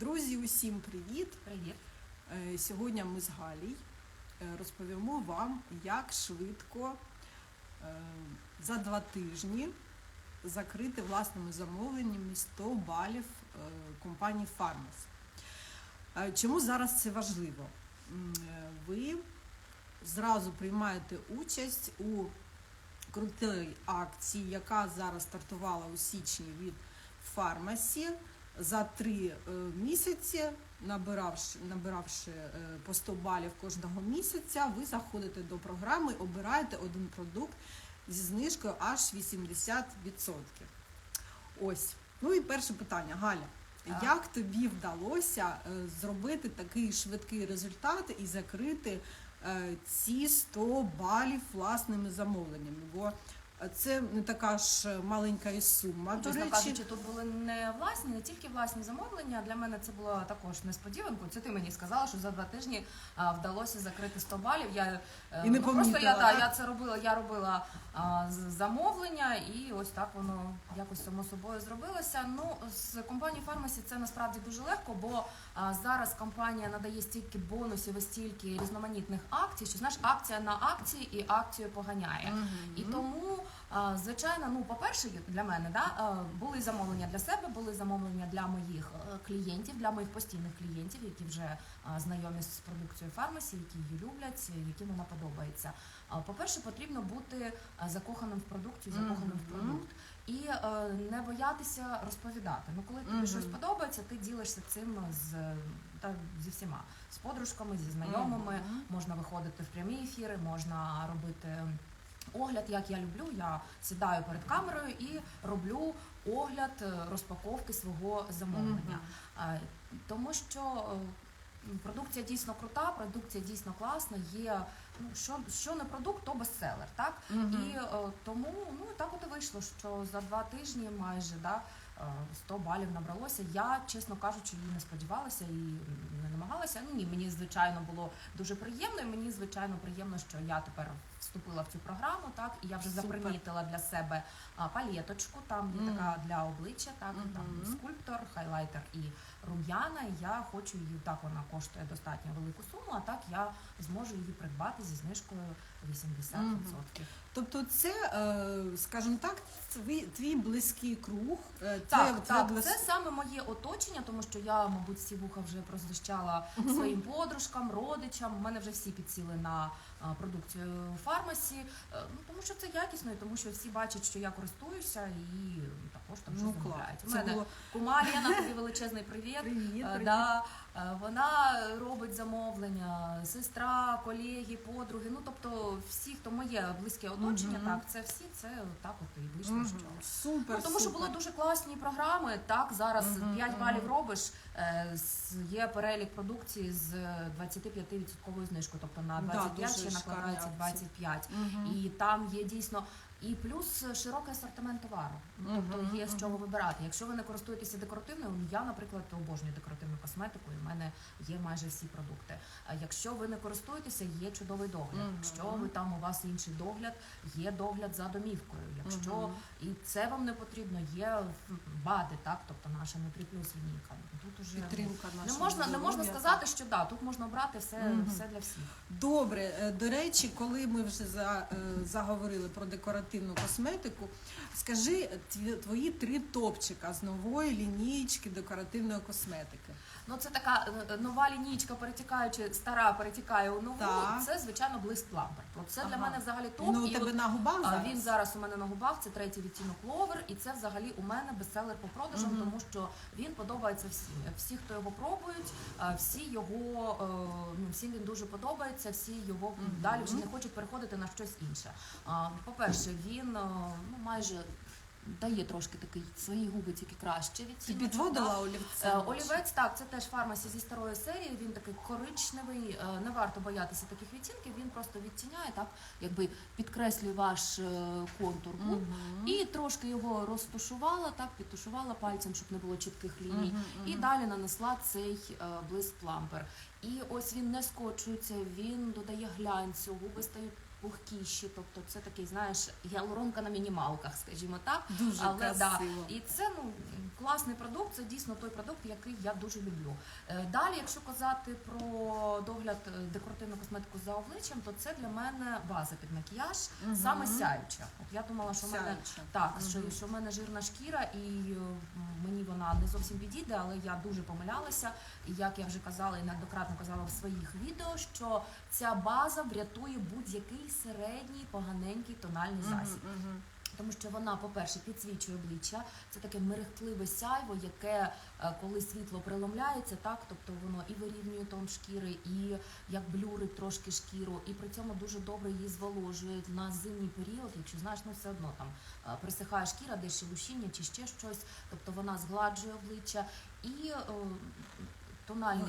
Друзі, усім привіт! Привіт. Е, Сьогодні ми з Галій е, розповімо вам, як швидко е, за два тижні закрити власними замовленнями 100 балів компанії Farmers. Чому зараз це важливо? Ви зразу приймаєте участь у крутій акції, яка зараз стартувала у січні від Фармасі. За три е, місяці, набиравши, набиравши е, по 100 балів кожного місяця, ви заходите до програми, обираєте один продукт зі знижкою аж 80%. Ось. Ну і перше питання, Галя. Так. Як тобі вдалося е, зробити такий швидкий результат і закрити ці 100 балів власними замовленнями? Бо це не така ж маленька і сума. До Чесно речі, кажучи, тут були не власні, не тільки власні замовлення. Для мене це було також несподіванкою. Це ти мені сказала, що за два тижні а, вдалося закрити 100 балів. Я е, І не ну, просто я, помітила, так? я це робила. Я робила а, з- замовлення, і ось так воно якось само собою зробилося. Ну з компанії Фармасі це насправді дуже легко, бо а, зараз компанія надає стільки бонусів і стільки різноманітних акцій, що знаєш, акція на акції і акцію поганяє. І тому, звичайно, ну, по-перше, для мене да, були замовлення для себе, були замовлення для моїх е, клієнтів, для моїх постійних клієнтів, які вже знайомі з продукцією фармасі, які її люблять, яким вона подобається. По-перше, потрібно бути закоханим в продукцію, закоханим в продукт. І е, не боятися розповідати. Ну, коли тобі щось подобається, ти ділишся цим з та зі всіма з подружками, зі знайомими. Можна виходити в прямі ефіри, можна робити огляд, як я люблю. Я сідаю перед камерою і роблю огляд е, розпаковки свого замовлення. Е, Тому що е, продукція дійсно крута, продукція дійсно класна. Є ну що, що не продукт, то бестселер, так? Мгм. І е, тому ну так от і вийшло, що за два тижні майже да, е, 100 балів набралося. Я, чесно кажучи, і не сподівалася і не намагалася. Ну ні, мені звичайно було дуже приємно. І мені звичайно приємно, що я тепер вступила в цю програму. Так і я вже Супер. запримітила для себе а, палеточку. Там є Мгм. така для обличчя, так Мгм. там скульптор, хайлайтер і рум'яна. І Я хочу її так. Вона коштує достатньо велику суму. А так я зможу її придбати зі знижкою 80%. Тобто, це, е, скажімо так, твій, твій близький круг. е, Так, твоє- так, твоє це саме моє оточення, тому що я, мабуть, всі вуха вже прозищала своїм подружкам, родичам. У мене вже всі підсіли на продукцію фармасі. Е, Ну тому що це якісно, і тому що всі бачать, що я користуюся, і також там Ну, щось клас. замовляють. У мене було кума Лена, тобі величезний привіт. привіт, Е, привіт. Да, е, вона робить замовлення, сестра, колеги, подруги. Ну тобто, всі, хто моє близьке оточення, Мгм. так це всі, це так от і вийшло. Мгм. що Супер. Ну, тому що супер. були дуже класні програми. Так, зараз Мгм, 5 мгм. балів робиш. е, з- Є перелік продукції з 25% знижкою, тобто на Да, 25 дуже ще шикарні накладається акції. 25. Мгм. І там є дійсно. І плюс широкий асортимент товару. Ну, Тобто є з чого вибирати. Якщо ви не користуєтеся декоративною, ну, я, наприклад, обожнюю декоративну косметику, і в мене є майже всі продукти. А якщо ви не користуєтеся, є чудовий догляд. Якщо ви там у вас інший догляд, є догляд за домівкою. Якщо і це вам не потрібно, є бади, так, тобто наша нутріплюс лінійка. Тут уже Підтримка не можна, не можна сказати, що да, тут можна обрати все, все для всіх. Добре, Е, до речі, коли ми вже за, е, заговорили про декоративну косметику, скажи твої три топчика з нової лінійки декоративної косметики. Ну це така е, нова лінійка, перетікаючи, стара перетікає у нову. Так. Це звичайно блиск лампер. Це для Ага. мене взагалі топ. Ну, у І тебе от, на губах а, зараз? Він зараз у мене на губах, це третій відтінок ловер, і це взагалі у мене бестселер по продажам, Мгм. тому що він подобається всім. Всі, хто його пробують, а, всі його е, ну всім він дуже подобається. Всі його Мгм. далі вже не хочуть переходити на щось інше. А, По-перше, він е, ну майже дає трошки такий свої губи тільки краще Ти відтінок. підводила Е, олівцем? Олівець, так, це теж фармасі зі старої серії. Він такий коричневий. е, Не варто боятися таких відтінків. Він просто відтіняє, так якби підкреслює ваш е, контур губ. Мгм. І трошки його розтушувала, так підтушувала пальцем, щоб не було чітких ліній. Мгм, І далі нанесла цей е, блиск плампер. І ось він не скочується, він додає глянцю, губи стають пухкіші. Тобто це такий, знаєш, гіалуронка на мінімалках, скажімо так. Дуже Але да, і це ну класний продукт, це дійсно той продукт, який я дуже люблю. Е, Далі, якщо казати про догляд е, декоративну косметику за обличчям, то це для мене база під макіяж, Мгм. саме сяюча. От я думала, що в мене так, Мгм. що, що в мене жирна шкіра, і е, мені вона не зовсім підійде, але я дуже помилялася. І як я вже казала і неоднократно казала в своїх відео, що ця база врятує будь-який середній поганенький тональний Мгм, засіб. мгм. Тому що вона, по-перше, підсвічує обличчя. Це таке мерехтливе сяйво, яке е, коли світло преломляється, так тобто воно і вирівнює тон шкіри, і як блюрить трошки шкіру, і при цьому дуже добре її зволожує на зимній період. Якщо знаєш, ну все одно там е, присихає шкіра, десь шелушіння чи ще щось. Тобто вона згладжує обличчя і е, тональний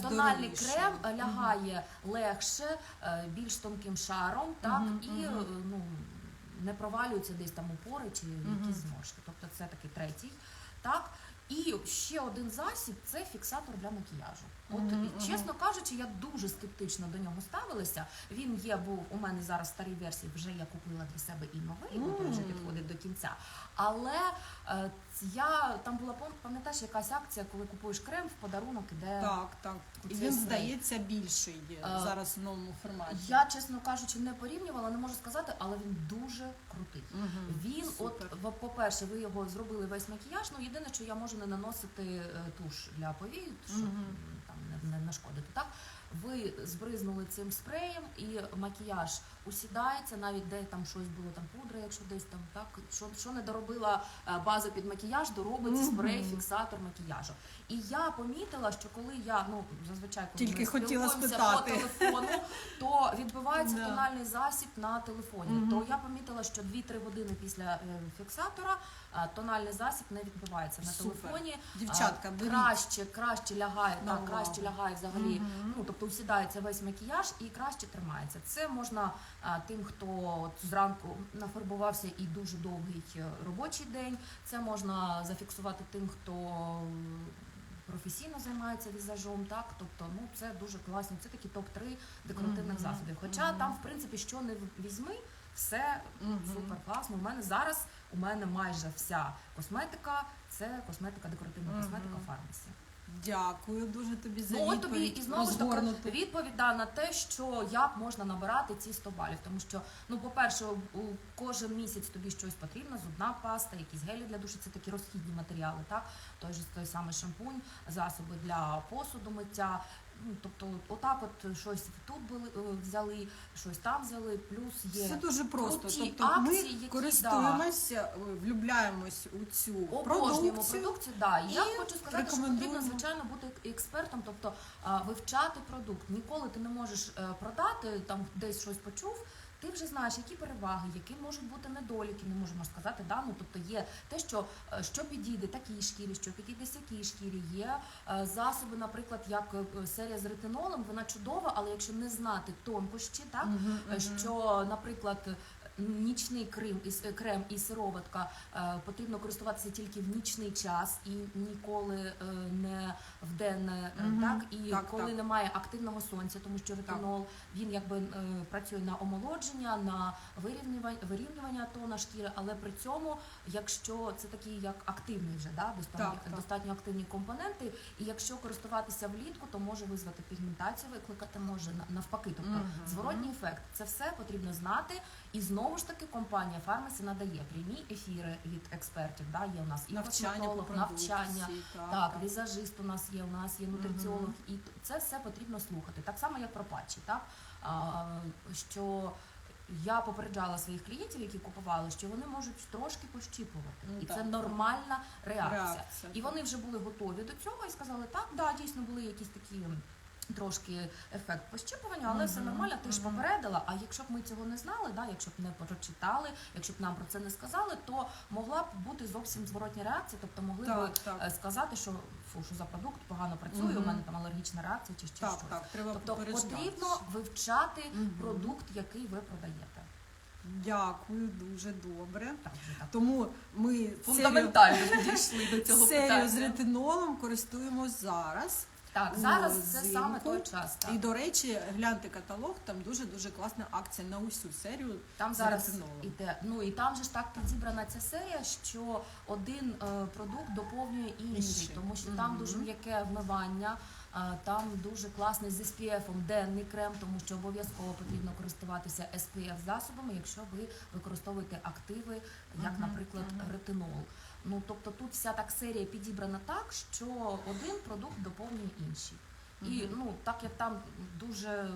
Тональний крем лягає лягає легше, е, більш тонким шаром, так угу, і е, ну не провалюються десь там упори чи якісь зморшки. Тобто це такий третій. Так. І ще один засіб це фіксатор для макіяжу. От Мгм, і, чесно кажучи, я дуже скептично до нього ставилася. Він є, був у мене зараз старій версії, вже я купила для себе і новий, бо той вже підходить до кінця. Але е, я там була пам- пам'ятаєш якась акція, коли купуєш крем в подарунок, іде Так, так. І він здається більший є Е, зараз в новому форматі. Я, чесно кажучи, не порівнювала, не можу сказати, але він дуже крутий. Мгм. Він, Супер. от, по-перше, ви його зробили весь макіяж. Ну єдине, що я можу не наносити е, туш для повій, Мгм. м, там не, нашкодити. Так ви збризнули цим спреєм, і макіяж усідається, навіть де там щось було, там пудра, якщо десь там так. Що, що не доробила е, база під макіяж, доробить спрей, фіксатор макіяжу. І я помітила, що коли я ну зазвичай коли Тільки ми хотіла спитати. по телефону, то відбивається Да. тональний засіб на телефоні. Мгм. То я помітила, що 2-3 години після е, фіксатора е, тональний засіб не відбивається на Супер. телефоні. Дівчатка, беріть. краще, краще лягає, так, краще лягає взагалі. Мгм. Ну тобто усідається весь макіяж і краще тримається. Це можна тим, хто зранку нафарбувався і дуже довгий е, робочий день. Це можна зафіксувати тим, хто професійно займається візажом. Так, тобто, ну це дуже класно. Це такі топ 3 декоративних Мгм. засобів. Хоча Мгм. там, в принципі, що не візьми, все Мгм. супер класно. У мене зараз у мене майже вся косметика це косметика, декоративна Мгм. косметика фармасі. Дякую дуже тобі за Ну, от тобі відповідь і знову ж таки відповіда відповідь да, на те, що як можна набирати ці 100 балів. Тому що, ну, по-перше, у кожен місяць тобі щось потрібно, зубна паста, якісь гелі для душу, це такі розхідні матеріали, так? Той же той самий шампунь, засоби для посуду миття. Ну, тобто, отак, от щось тут були, е, взяли, щось там взяли, плюс є Все дуже просто. круті Тобто акції, ми які, користуємося, е, влюбляємось у цю обожнюємо продукцію. продукцію. Да. І я і хочу сказати, що рекомендуємо. потрібно звичайно бути експертом, тобто а, вивчати продукт. Ніколи ти не можеш е, продати там десь щось почув. Ти вже знаєш, які переваги, які можуть бути недоліки, не можемо сказати. Да? Ну, тобто є те, що, е, що підійде такій шкірі, що підійде сякій шкірі. Є е, засоби, наприклад, як е, серія з ретинолом, вона чудова, але якщо не знати тонкощі, так Е, мгм. що, наприклад, нічний крем і, крем і сироватка потрібно користуватися тільки в нічний час і ніколи не в денне, е, Мгм. так і Так, коли так. немає активного сонця, тому що ретинол він якби е, працює на омолодження, на вирівнювання, вирівнювання тона шкіри, але при цьому, якщо це такі як активний вже да, достатньо, Так, так. достатньо активні компоненти, і якщо користуватися влітку, то може визвати пігментацію, викликати може на- навпаки, тобто Мгм. зворотній ефект. Це все потрібно знати. І знову ж таки компанія Фармасі надає прямі ефіри від експертів. Да? Є у нас і навчання навчання. Так, Так, так. візажист у нас є, у нас є нутриціолог, і це все потрібно слухати. Так само, як про патчі, так? А, що я попереджала своїх клієнтів, які купували, що вони можуть трошки пощіпувати. Ну, і так, це нормальна реакція. Реакція. І вони вже були готові до цього і сказали, так, да, дійсно були якісь такі. Трошки ефект пощіпування, але все нормально, ти ж попередила. А якщо б ми цього не знали, да, якщо б не прочитали, якщо б нам про це не сказали, то могла б бути зовсім зворотня реакція, тобто могли б Так, так. е, сказати, що фу, що за продукт погано працює, у мене там алергічна реакція чи ще Так, щось. так, треба Тобто потрібно вивчати продукт, який ви продаєте. Дякую, дуже добре. Так, так. Тому ми Фундаментально підійшли до цього серію з ретинолом користуємось зараз. Так, зараз це взимку. саме той час. Так. І до речі, гляньте каталог, там дуже дуже класна акція на усю серію. Там зараз іде. Ну і там же ж так підібрана ця серія, що один е, продукт доповнює інший, тому що там дуже м'яке вмивання. е, Там дуже класний з SPF, денний крем, тому що обов'язково потрібно користуватися SPF засобами, якщо ви використовуєте активи, як, наприклад, ретинол. Ну тобто тут вся так серія підібрана так, що один продукт доповнює інший. І ну так як там дуже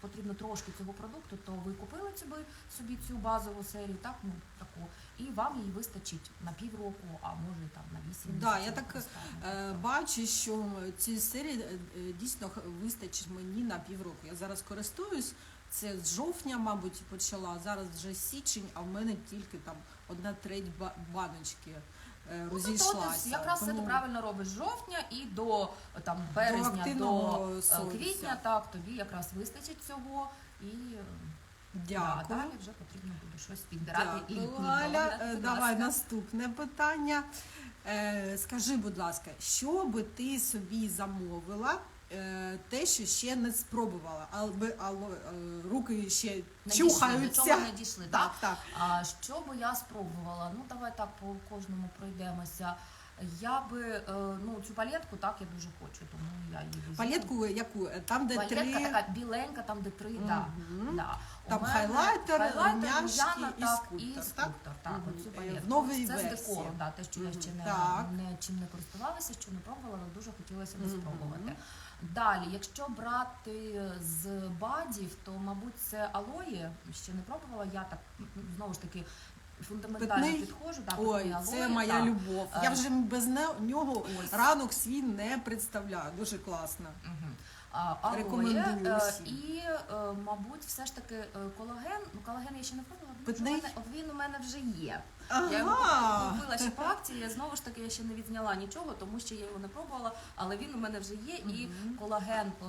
потрібно трошки цього продукту, то ви купили собі, собі цю базову серію, так ну таку, і вам її вистачить на півроку, а може там на вісім Да, я так. Е, Бачу, що цієї серії е, дійсно вистачить мені на півроку. Я зараз користуюсь. Це з жовтня, мабуть, почала. Зараз вже січень, а в мене тільки там одна треть ба- баночки Ну, тобто, розійшлася. якраз це ти правильно робиш з жовтня і до е, там березня до, активного е, сонця. квітня. Так тобі якраз вистачить цього і. е, Дякую. Да, далі вже потрібно буде щось підбирати Галя. Е, Давай наступне питання. Е, Скажи, будь ласка, що би ти собі замовила, е, те, що ще не спробувала, але, але е, руки ще Не дійшли, до чухаються. чого не дійшли. Так, Так, так. А що би я спробувала? Ну давай так по кожному пройдемося. Я би е, ну цю палетку так я дуже хочу, тому я її візьму. Палетку яку? Е, Там, де Палетка три. така біленька, там де три, да, Мгм. да. У Там мене хайлайтер, рум'яшки рум'яна, і так, скульптор, і так? скульптор, так, Мгм. оцю Е, в новій Це з версії. декором, да, те, що я ще не, не чим не користувалася, що не пробувала, але дуже хотілося би Мгм. спробувати. Далі, якщо брати з бадів, то мабуть це алоє. Ще не пробувала. Я так знову ж таки фундаментально Питний? підходжу. Так, Ой, питний це моя так. любов. Е, Я вже без нього Ось. ранок свій не представляю. Дуже класно. А, алоє, Рекомендую е, всім. і, е, мабуть, все ж таки е, колаген. Ну, колаген я ще не пробувала, він у мене вже є. Я його Ага. купила ще по акції, я знову ж таки я ще не відзняла нічого, тому що я його не пробувала, але він у мене вже є, і колаген е,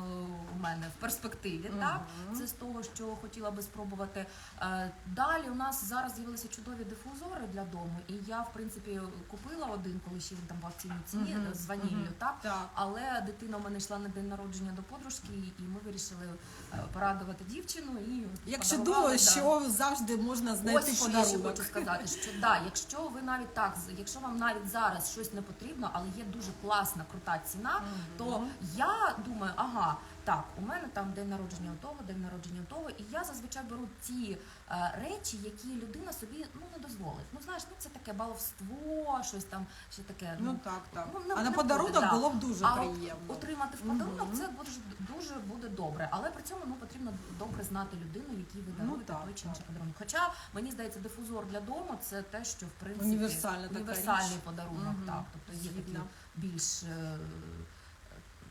у мене в перспективі. Так? Це з того, що хотіла би спробувати. Е, Далі у нас зараз з'явилися чудові дифузори для дому, і я, в принципі, купила один, коли ще він там в акційній ціні Мгм. е, з ваніллю. Мгм. Так? Так. Але дитина в мене йшла на день народження до подружки, і ми вирішили е, порадувати дівчину. І Як подарували, чудово, да. що завжди можна знайти Ось що я ще подарунок. хочу сказати, що да, якщо ви навіть так, якщо вам навіть зараз щось не потрібно, але є дуже класна, крута ціна, то я думаю, ага, так, у мене там день народження у того, день народження у того, і я зазвичай беру ті е, речі, які людина собі ну не дозволить. Ну знаєш, ну це таке баловство, щось там ще таке. Ну так, так. Ну, не- а на не подарунок буде, да. було б дуже А от приємно. Отримати в подарунок Мгм. це буде дуже буде добре, але при цьому ну потрібно добре знати людину, якій ви даруєте Ну, так, той чи так. інший подарунок. Хоча мені здається, дифузор для дому це те, що в принципі Універсальна така універсальний річ. подарунок. Мгм. Так, тобто є такі Згідна. більш е,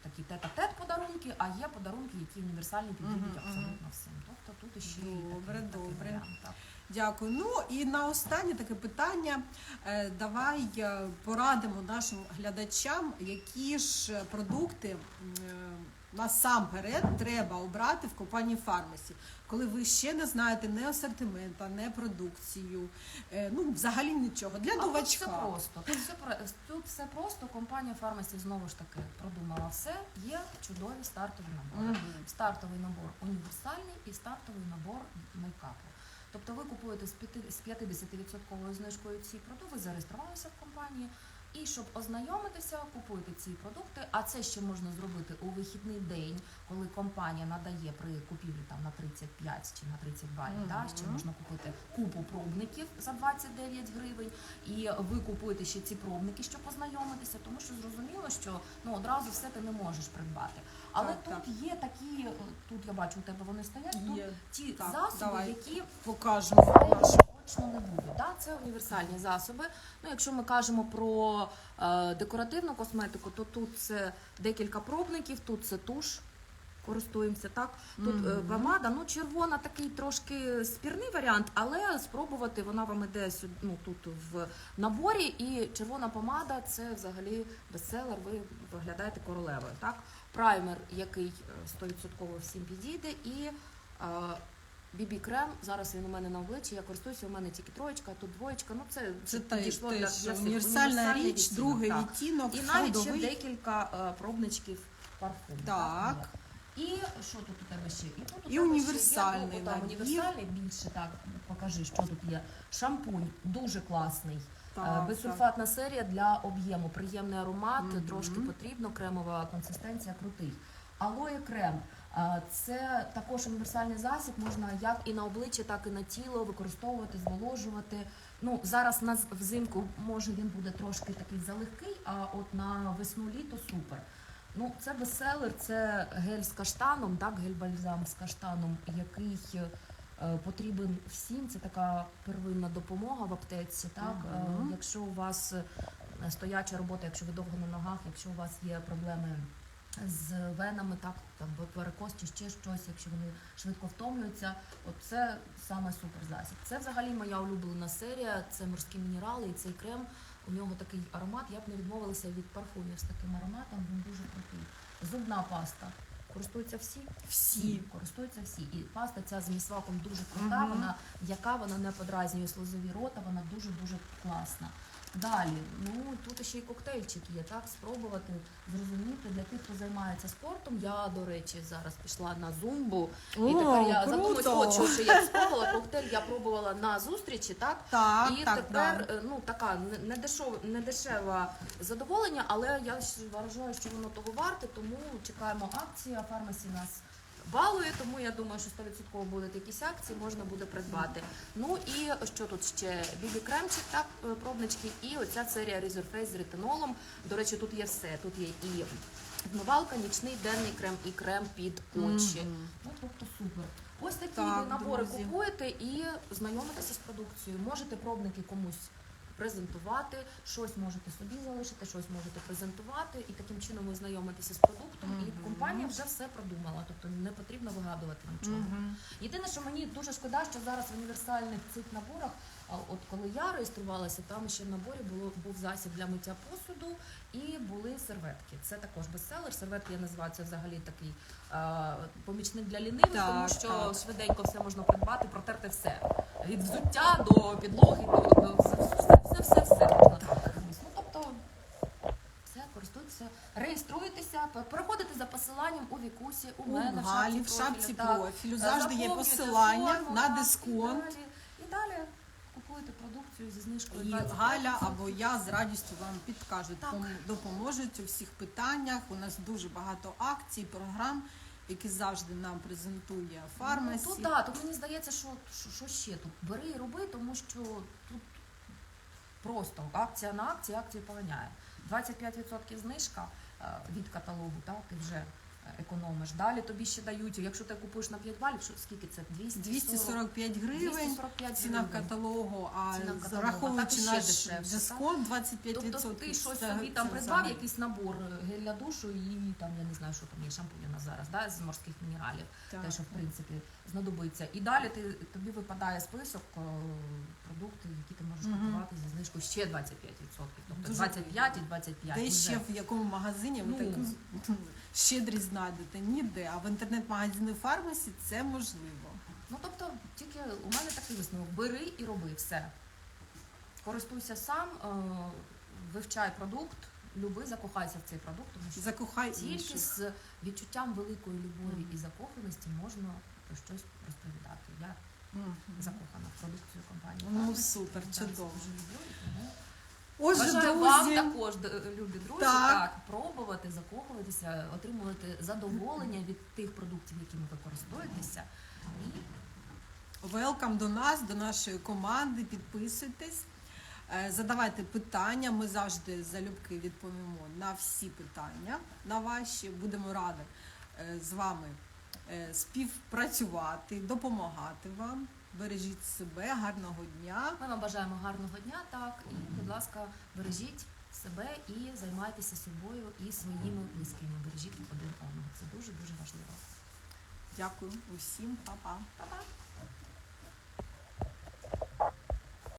такі тет-а-тет подарунки, а є подарунки, які універсальні підійдуть Мгм, абсолютно всім. Тобто тут іще і Добре, такий, такий добре. варіант. Так. Дякую. Ну і на останнє таке питання. Е, Давай е, порадимо нашим глядачам, які ж продукти м, е, насамперед треба обрати в компанії Фармасі, коли ви ще не знаєте не асортимента, не продукцію, е, ну взагалі нічого. Для А тут все просто. Тут все, тут все просто. Компанія Фармасі знову ж таки продумала все. Є чудові стартові набори. Мгм. Стартовий набор універсальний і стартовий набор мейкапу. Тобто ви купуєте з 5 з 50% знижкою ці продукти, ви зареєструвалися в компанії. І щоб ознайомитися, купуєте ці продукти. А це ще можна зробити у вихідний день, коли компанія надає при купівлі там на 35 чи на 30 балів. Да, ще можна купити купу пробників за 29 гривень. І ви купуєте ще ці пробники, щоб познайомитися, тому що зрозуміло, що ну одразу все ти не можеш придбати. Але Так, тут так. є такі, е, тут я бачу, у тебе вони стоять. Тут Є. ті Так, засоби, давай. які Покажемо нашим. не будуть. Да? Це універсальні засоби. Ну, якщо ми кажемо про е, декоративну косметику, то тут це декілька пробників, тут це туш. Користуємося так. Тут е, Мгм. помада, ну червона такий трошки спірний варіант, але спробувати вона вам іде сюди, ну тут в наборі. І червона помада це взагалі бестселер. Ви виглядаєте королевою. Так, праймер, який е, 100% всім підійде, і бібі крем. Зараз він у мене на обличчі. Я користуюся. У мене тільки троєчка, тут двоєчка. Ну це, Це те- підійшло теж всіх. універсальна річ, відтінок, другий так. відтінок, І навіть ще декілька е, пробничків парфум. Так. І що тут у тебе ще? І тут І універсальний є, ну, там універсальний більше так. Покажи, що тут є. Шампунь дуже класний. Е, Так, Безсульфатна серія для об'єму. Приємний аромат, Мгм. трошки потрібно, кремова консистенція крутий. Алоє крем. Е, Це також універсальний засіб, можна як і на обличчя, так і на тіло використовувати, зволожувати. Ну зараз на взимку може він буде трошки такий залегкий, а от на весну літо супер. Ну, це бестселер, це гель з каштаном, так, гель-бальзам з каштаном, який е, потрібен всім. Це така первинна допомога в аптеці. Так. Е, якщо у вас стояча робота, якщо ви довго на ногах, якщо у вас є проблеми з венами, так там варикоз чи ще щось, якщо вони швидко втомлюються, от це саме супер засіб. Це взагалі моя улюблена серія. Це морські мінерали і цей крем. У нього такий аромат. Я б не відмовилася від парфумів з таким ароматом. Він дуже крутий. Зубна паста. Користуються всі? Всі. Користуються всі. І паста ця з місваком дуже крута, Мгм. вона яка вона не подразнює слозові рота, вона дуже-дуже класна. Далі, ну тут ще й коктейльчик є, так, спробувати, зрозуміти для тих, хто займається спортом. Я, до речі, зараз пішла на зумбу, і тепер я задумуюсь, от що, що я спробувала. Коктейль я пробувала на зустрічі, так? Так, і так, тепер да. е, ну така не- не дешева, не дешеве задоволення, але я вважаю, що воно того варте, тому чекаємо акції. А фармасі нас балує, тому я думаю, що 100% будуть якісь акції, можна буде придбати. Ну і що тут ще? Бібі кремчик, так, е, пробнички, і оця серія Resurface з ретинолом. До речі, тут є все. Тут є і вмивалка, нічний денний крем, і крем під очі. Мгм. Ну, тобто супер. Ось такі Так, набори друзі. купуєте і знайомитеся з продукцією. Можете пробники комусь презентувати, щось можете собі залишити, щось можете презентувати, і таким чином ви знайомитеся з продуктом. Мгм. І компанія вже все продумала, тобто не потрібно вигадувати нічого. Мгм. Єдине, що мені дуже шкода, що зараз в універсальних цих наборах, а от коли я реєструвалася, там ще в наборі було був засіб для миття посуду і були серветки. Це також бестселер. Серветки я називаю це взагалі такий е, помічник для лінивих, Так, тому що так. швиденько все можна придбати, протерти все від взуття до підлоги, до, до все, все, все, все можна. Ну тобто. Все, користуйтеся, реєструйтеся, п- переходите за посиланням у Вікусі, у мене в профілю, шапці так. профілю завжди є посилання на дисконт. І далі, і далі продукцію зі знижкою. І 25%. Галя або я з радістю вам підкажуть, Так. пом- допоможуть у всіх питаннях. У нас дуже багато акцій, програм, які завжди нам презентує фармасі. Ну, тут, да, тут мені здається, що, що, що ще тут? Бери і роби, тому що тут просто акція на акції, акцію поганяє. 25% знижка е, від каталогу, так, ти вже економиш. Далі тобі ще дають, якщо ти купуєш на 5 балів, що, скільки це? 240, 245 гривень. 245 Ціна в гривень. каталогу, а Ціна в каталогу, а враховуючи так і ще наш дешевше, дисконт 25%. Тобто ти щось це- собі там це придбав, якийсь набор е, гель для душу і там я не знаю, що там є шампунь у нас зараз, да, з морських мінералів, Так. те, що в принципі знадобиться. І далі ти тобі випадає список е, продуктів, які ти можеш Мгм. купувати зі знижкою ще 25%. Тобто Дуже 25 і 25. Де ще в якому магазині ви Ну. таку щедрість знайдете? Ніде. А в інтернет-магазині фармасі це можливо. Ну тобто, тільки у мене такий висновок: бери і роби все. Користуйся сам, е, вивчай продукт, люби, закохайся в цей продукт, тому що Закохай Тільки інших. з відчуттям великої любові Мгм. і закоханості можна про щось розповідати. Я. закохана в продукцію компанії. Ну, супер, чудово. Отже, Бажаю вам також, любі друзі, Так. так. пробувати, закохуватися, отримувати задоволення від тих продуктів, якими ви користуєтеся. І велкам до нас, до нашої команди. Підписуйтесь, е, задавайте питання. Ми завжди залюбки відповімо на всі питання на ваші. Будемо раді е, з вами співпрацювати, допомагати вам. Бережіть себе, гарного дня. ми вам бажаємо гарного дня. Так і, будь ласка, бережіть себе і займайтеся собою і своїми близькими. Бережіть один одного. Це дуже дуже важливо. Дякую усім, па-па. Па-па!